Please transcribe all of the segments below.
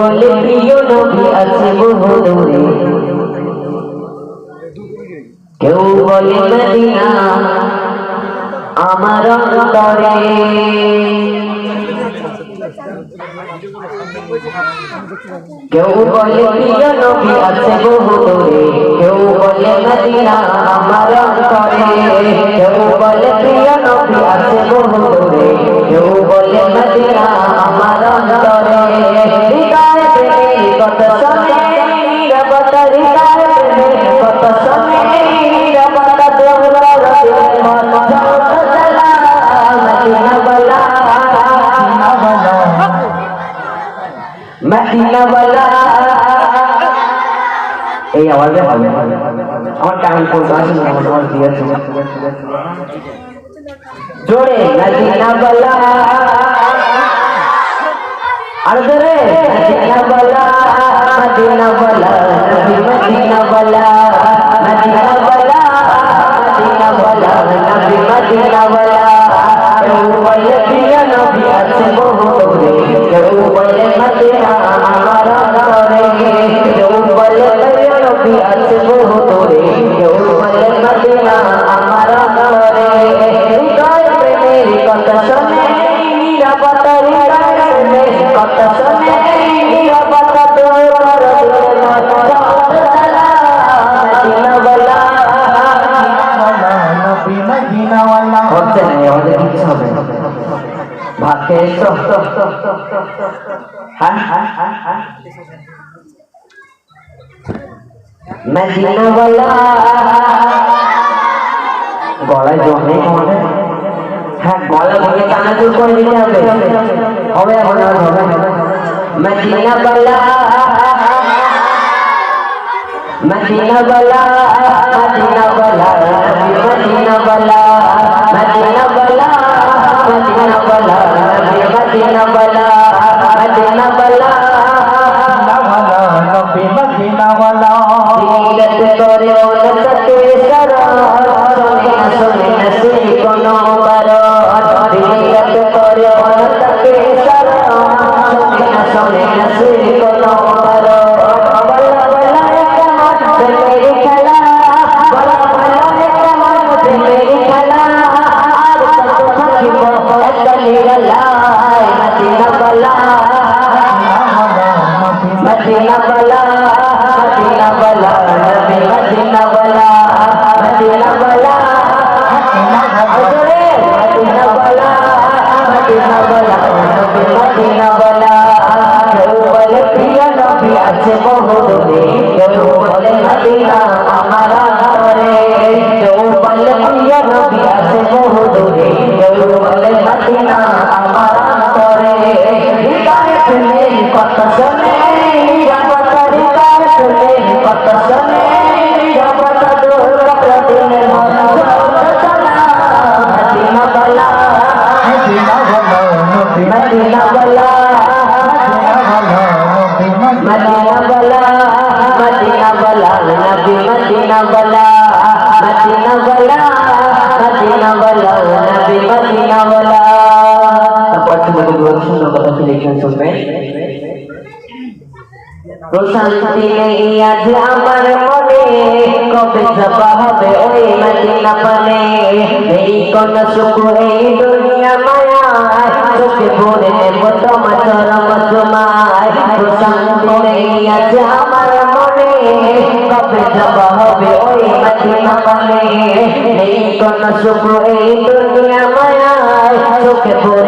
বলে, প্রিয় নবী আছে বহু দূরে কেউ বলে, মদিনা আমার অন্তরে। কেউ বলে, প্রিয় নবী আছে বহু দূরে কেউ বলে, মদিনা আমার অন্তরে। এই আওয়াজে হবে আমার টাইম পড়তে আসেন না, আমার আওয়াজ দিয়েছে জোরে মদিনা বলা আর জোরে মদিনা বলা মদিনা বলা মদিনা বলা মদিনা বলা মদিনা বলা মদিনা বলা বহু দূরে কেউ বলে মদিনা আমার অন্তরে হৃদয় প্রেমের কত শোনে নিরাপত্তা হৃদয় প্রেমের কত শোনে নিরাপত্তা তোর না আমাদের কিছু হবে ভাত খেয়ে হ্যাঁ হ্যাঁ হ্যাঁ হ্যাঁ। মদিনা বলা গলায় জল নেই আমাদের হ্যাঁ গলা ভেঙে চানাচুর করে দিতে হবে। হবে এখন আর হবে না। মদিনা বলা মদিনা বলা মদিনা বলা নবী মদিনা বলা মদিনা বলা মদিনা বলা নবী মদিনা বলা মদিনা বলা প্রশান্তি নেই আজ আমার মনে কবে জবা হবে ওই মদিনা পানে? এই কোন সুখ, এই দুনিয়া মায়া চোখে ভরে নেব তোমার চরম তোমায়। প্রশান্তি নেই আজ আমার মনে কবে জবা হবে ওই মদিনা পানে? এই কোন সুখ, এই দুনিয়া মায়া চোখে ভরে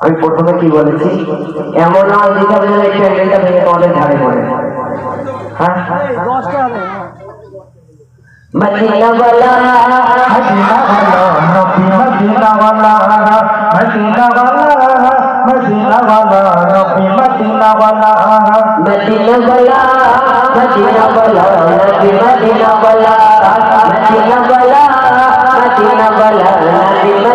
আমি প্রথমে কি বলেছি? এমন নয় যেটা ভেঙে প্যান্ডেলটা ভেঙে তোমাদের ধারে পড়ে। হ্যাঁ? মদিনা বালা। মদিনা বালা মদিনা বালা মদিনা বালা মদিনা বালা নবী মদিনা বালা। মদিনা বালা মদিনা বালা নবী মদিনা বালা মদিনা বালা।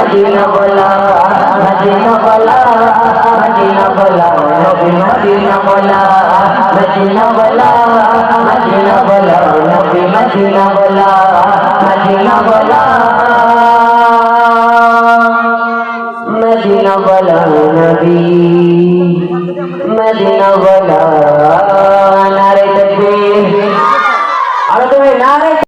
মদিনা বলা মদিনা বলা মদিনা বলা, নবী মদিনা বলা মদিনা বলা মদিনা বলা, নবী মদিনা বলা মদিনা বলা মদিনা বলা, নবী